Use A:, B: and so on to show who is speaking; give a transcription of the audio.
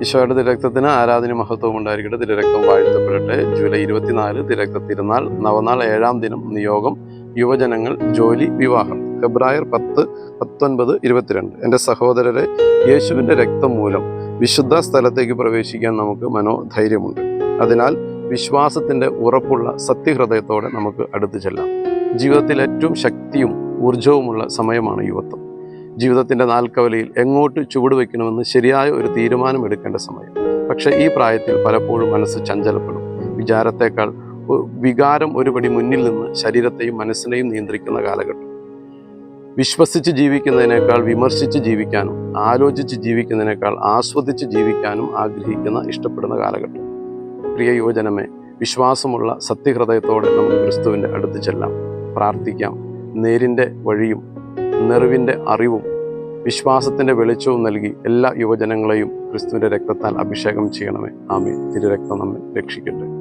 A: ഈശോയുടെ തിരക്തത്തിന് ആരാധന മഹത്വം ഉണ്ടായിരിക്കട്ടെ. തിരക്തം വാഴ്ത്തപ്പെടട്ടെ. ജൂലൈ ഇരുപത്തിനാല് തിരക്ത തിരുനാൾ. നവനാൾ ഏഴാം ദിനം നിയോഗം. യുവജനങ്ങൾ ജോലി വിവാഹം. ഫെബ്രുവരി പത്ത് പത്തൊൻപത് ഇരുപത്തിരണ്ട്. എന്റെ സഹോദരരെ യേശുവിന്റെ രക്തം മൂലം വിശുദ്ധ സ്ഥലത്തേക്ക് പ്രവേശിക്കാൻ നമുക്ക് മനോധൈര്യമുണ്ട്. അതിനാൽ വിശ്വാസത്തിന്റെ ഉറപ്പുള്ള സത്യഹൃദയത്തോടെ നമുക്ക് അടുത്തു ചെല്ലാം. ജീവിതത്തിൽ ഏറ്റവും ശക്തിയും ഊർജവുമുള്ള സമയമാണ് യുവത്വം. ജീവിതത്തിന്റെ നാൽക്കവലയിൽ എങ്ങോട്ട് ചുവട് ചുവടുവെക്കണമെന്ന് ശരിയായ ഒരു തീരുമാനം എടുക്കേണ്ട സമയം. പക്ഷേ ഈ പ്രായത്തിൽ പലപ്പോഴും മനസ്സ് ചഞ്ചലപ്പെടും. വിചാരത്തേക്കാൾ വികാരം ഒരുപടി മുന്നിൽ നിന്ന് ശരീരത്തെയും മനസ്സിനെയും നിയന്ത്രിക്കുന്ന കാലഘട്ടം. വിശ്വസിച്ച് ജീവിക്കുന്നതിനേക്കാൾ വിമർശിച്ച് ജീവിക്കാനും ആലോചിച്ച് ജീവിക്കുന്നതിനേക്കാൾ ആസ്വദിച്ച് ജീവിക്കാനും ആഗ്രഹിക്കുന്ന ഇഷ്ടപ്പെടുന്ന കാലഘട്ടം. പ്രിയ യുവജനമേ വിശ്വാസമുള്ള സത്യഹൃദയത്തോടെ നമുക്ക് ക്രിസ്തുവിന്റെ അടുത്ത് ചെല്ലാം. പ്രാർത്ഥിക്കാം. നേരിന്റെ വഴിയും നെറിവിന്റെ അറിവും വിശ്വാസത്തിന്റെ വെളിച്ചവും നൽകി എല്ലാ യുവജനങ്ങളെയും ക്രിസ്തുവിന്റെ രക്തത്താൽ അഭിഷേകം ചെയ്യണമേ. ആമേ തിരുരക്തം നമ്മെ രക്ഷിക്കട്ടെ.